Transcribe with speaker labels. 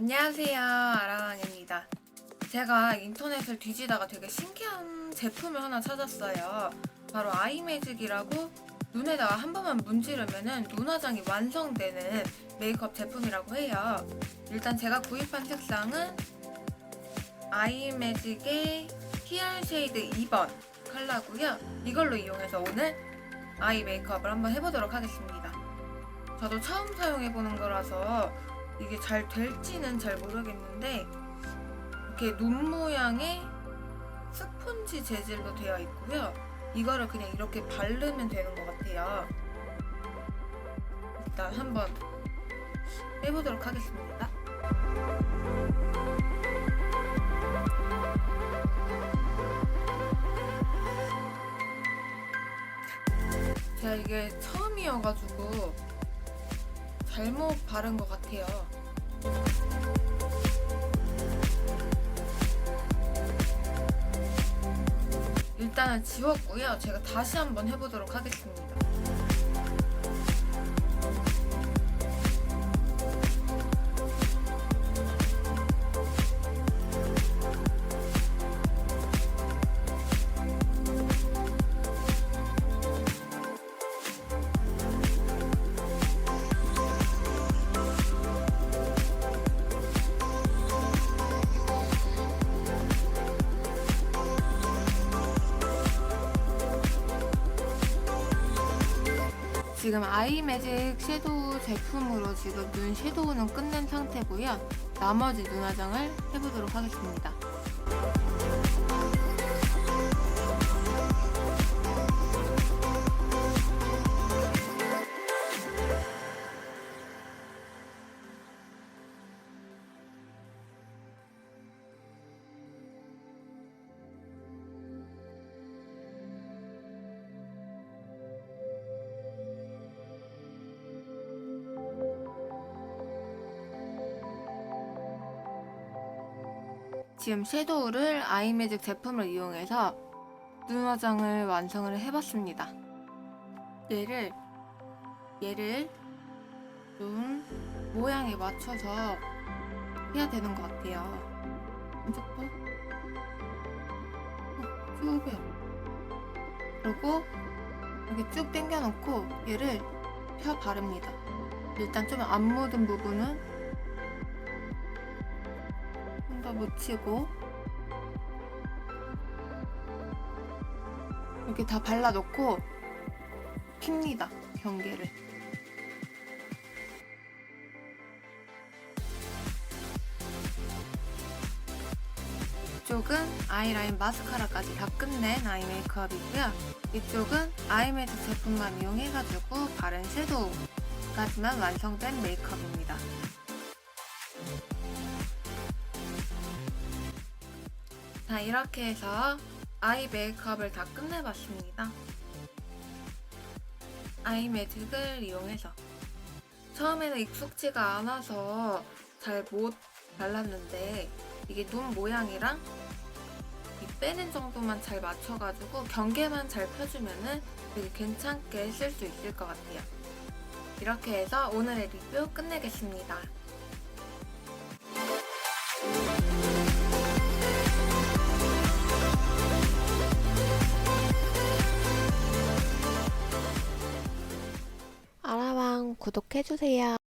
Speaker 1: 안녕하세요. 아라랑입니다. 제가 인터넷을 뒤지다가 되게 신기한 제품을 하나 찾았어요. 바로 아이매직이라고 눈에다가 한 번만 문지르면은 눈화장이 완성되는 메이크업 제품이라고 해요. 일단 제가 구입한 색상은 아이매직의 PR 쉐이드 2번 컬러고요. 이걸로 이용해서 오늘 아이 메이크업을 한번 해보도록 하겠습니다. 저도 처음 사용해보는 거라서 이게 잘 될지는 잘 모르겠는데 이렇게 눈 모양의 스펀지 재질로 되어 있고요. 이거를 그냥 이렇게 바르면 되는 것 같아요. 일단 한번 해보도록 하겠습니다. 제가 이게 처음이어가지고 잘못 바른 것 같아요. 일단은 지웠고요. 제가 다시 한번 해보도록 하겠습니다. 지금 아이매직 섀도우 제품으로 지금 눈 섀도우는 끝낸 상태고요. 나머지 눈 화장을 해보도록 하겠습니다. 지금 섀도우를 아이매직 제품을 이용해서 눈 화장을 완성을 해봤습니다. 얘를 얘를 눈 모양에 맞춰서 해야 되는 것 같아요. 이쪽도 어, 쭉 해요. 그리고 이렇게 쭉 당겨놓고 얘를 펴 바릅니다. 일단 좀 안 묻은 부분은 좀더 묻히고 이렇게 다 발라놓고 핍니다 경계를. 이쪽은 아이라인 마스카라까지 다 끝낸 아이 메이크업이고요. 이쪽은 아이매직 제품만 이용해가지고 바른 섀도우까지만 완성된 메이크업입니다 자, 이렇게 해서 아이 메이크업을 다 끝내봤습니다. 아이 매직을 이용해서 처음에는 익숙지가 않아서 잘 못 발랐는데 이게 눈 모양이랑 이 빼는 정도만 잘 맞춰가지고 경계만 잘 펴주면은 되게 괜찮게 쓸 수 있을 것 같아요. 이렇게 해서 오늘의 리뷰 끝내겠습니다.
Speaker 2: 구독해주세요.